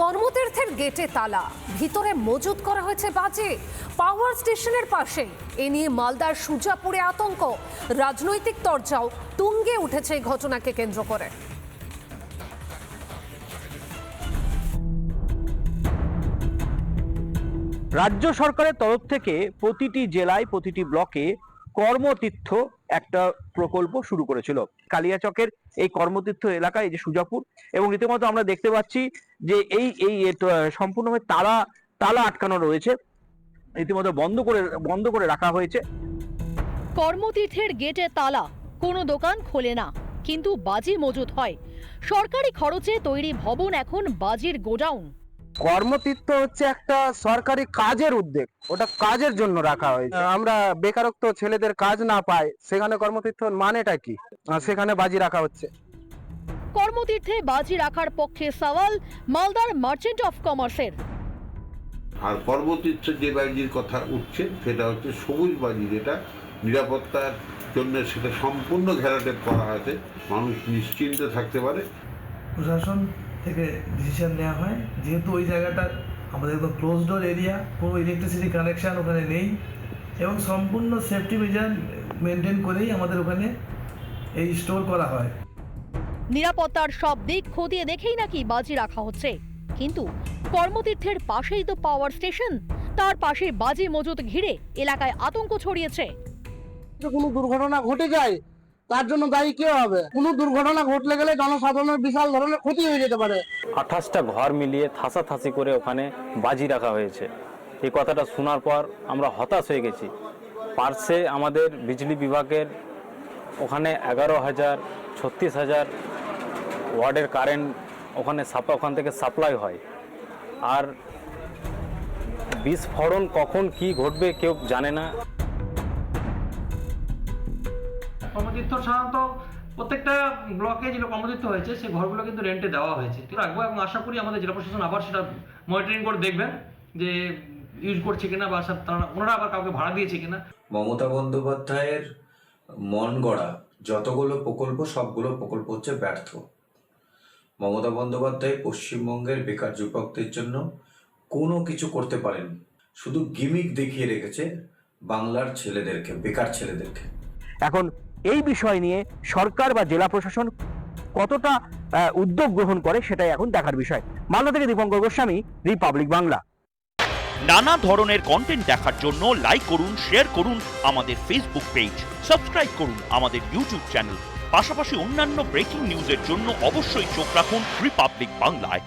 কর্মতীর্থের গেটে তালা। ভিতরে মজুত করা হয়েছে বাজে। পাওয়ার স্টেশনের পাশে। এ নিয়ে মালদার সুজাপুরে আতঙ্ক। রাজনৈতিক তরজাও তুঙ্গে উঠেছে এই ঘটনাকে কেন্দ্র করে। রাজ্য সরকারের তরফ থেকে প্রতিটি জেলায় প্রতিটি ব্লকে কর্মতীর্থ একটা প্রকল্প শুরু করেছিল। কালিয়াচকের এই কর্মতীর্থ এলাকায় যে সুজাপুর এবং রীতিমতো আমরা দেখতে পাচ্ছি যে এই এই সম্পূর্ণভাবে তালা তালা আটকানো রয়েছে। রীতিমতো বন্ধ করে বন্ধ করে রাখা হয়েছে। কর্মতীর্থের গেটে তালা, কোনো দোকান খোলে না, কিন্তু বাজি মজুত হয়। সরকারি খরচে তৈরি ভবন এখন বাজির গোডাউন। কর্মতীর্থ হচ্ছে একটা সরকারি কাজের উদ্যোগ। ওটা কাজের জন্য রাখা হয়েছে। আমরা বেকারত্ব ছেলেদের কাজ না পায় সেখানে কর্মতীর্থ মানেটা কি? সেখানে বাজি রাখা হচ্ছে। কর্মতীর্থে বাজি রাখার পক্ষে সওয়াল মালদার মার্চেন্ট অফ কমার্সের। আর পর্বতীর্থ যে বাজির কথা উঠছে সেটা হচ্ছে সবুজ বাজি যেটা নিরাপত্তার জন্য সেটা সম্পূর্ণ ঘেরাটেপ করা হয়েছে মানুষ নিশ্চিন্তে থাকতে পারে। প্রশাসন থেকে ডিসিশন নেওয়া হয়। যেহেতু ওই জায়গাটা আমাদের একদম ক্লোজ ডোর এরিয়া কোনো ইলেকট্রিসিটি কানেকশান ওখানে নেই এবং সম্পূর্ণ সেফটি মেজার মেনটেন করেই আমাদের ওখানে এই স্টোর করা হয়। নিরাপত্তার সব দিক খতিয়ে দেখেই নাকি বাজি রাখা হচ্ছে। কিন্তু কর্মতীর্থের পাশেই তো পাওয়ার স্টেশন তার পাশে বাজি মজুত ঘিরে এলাকায় আতঙ্ক ছড়িয়েছে। কোনো দুর্ঘটনা ঘটে যায় তার জন্য দায়ী কে হবে? কোনো দুর্ঘটনা ঘটলে গেলে জনসাধারণের বিশাল ধরনের ক্ষতি হয়ে যেতে পারে। আঠাশটা ঘর মিলিয়ে থাসাথাসি করে ওখানে বাজি রাখা হয়েছে। এই কথাটা শোনার পর আমরা হতাশ হয়ে গেছি। পার্শ্বে আমাদের বিজলি বিভাগের ওখানে এগারো হাজার, ছত্রিশ হাজার ওয়ার্ডের কারেন্ট ওখানে সাপ্লাই ওখান থেকে সাপ্লাই হয়। আর বিস্ফোরণ কখন কি ঘটবে কেউ জানে না। কর্মতীর্থ সাধারণত প্রত্যেকটা ব্লকে যে কর্মতীর্থ হয়েছে সেই ঘরগুলো কিন্তু রেন্টে দেওয়া হয়েছে। ঠিক রাখব এবং আশা করি আমাদের জেলা প্রশাসন আবার সেটা মনিটরিং করে দেখবেন যে ইউজ করছে কিনা বা তারা ওনারা আবার কাউকে ভাড়া দিয়েছে কিনা। মমতা বন্দ্যোপাধ্যায়ের মন গড়া যতগুলো প্রকল্প সবগুলো প্রকল্প হচ্ছে ব্যর্থ। মমতা বন্দ্যোপাধ্যায় পশ্চিমবঙ্গের বেকার যুবকদের জন্য কোনো কিছু করতে পারেন শুধু গিমিক দেখিয়ে রেখেছে বাংলার ছেলেদেরকে বেকার ছেলেদেরকে। এখন এই বিষয় নিয়ে সরকার বা জেলা প্রশাসন কতটা উদ্যোগ গ্রহণ করে সেটাই এখন দেখার বিষয়। মালদা থেকে দীপঙ্কর গোস্বামী, রিপাবলিক বাংলা। নানা ধরনের কন্টেন্ট দেখার জন্য লাইক করুন শেয়ার করুন আমাদের ফেসবুক পেজ সাবস্ক্রাইব করুন আমাদের ইউটিউব চ্যানেল পাশাপাশি অন্যান্য ব্রেকিং নিউজের জন্য অবশ্যই চোখ রাখুন রিপাবলিক বাংলায়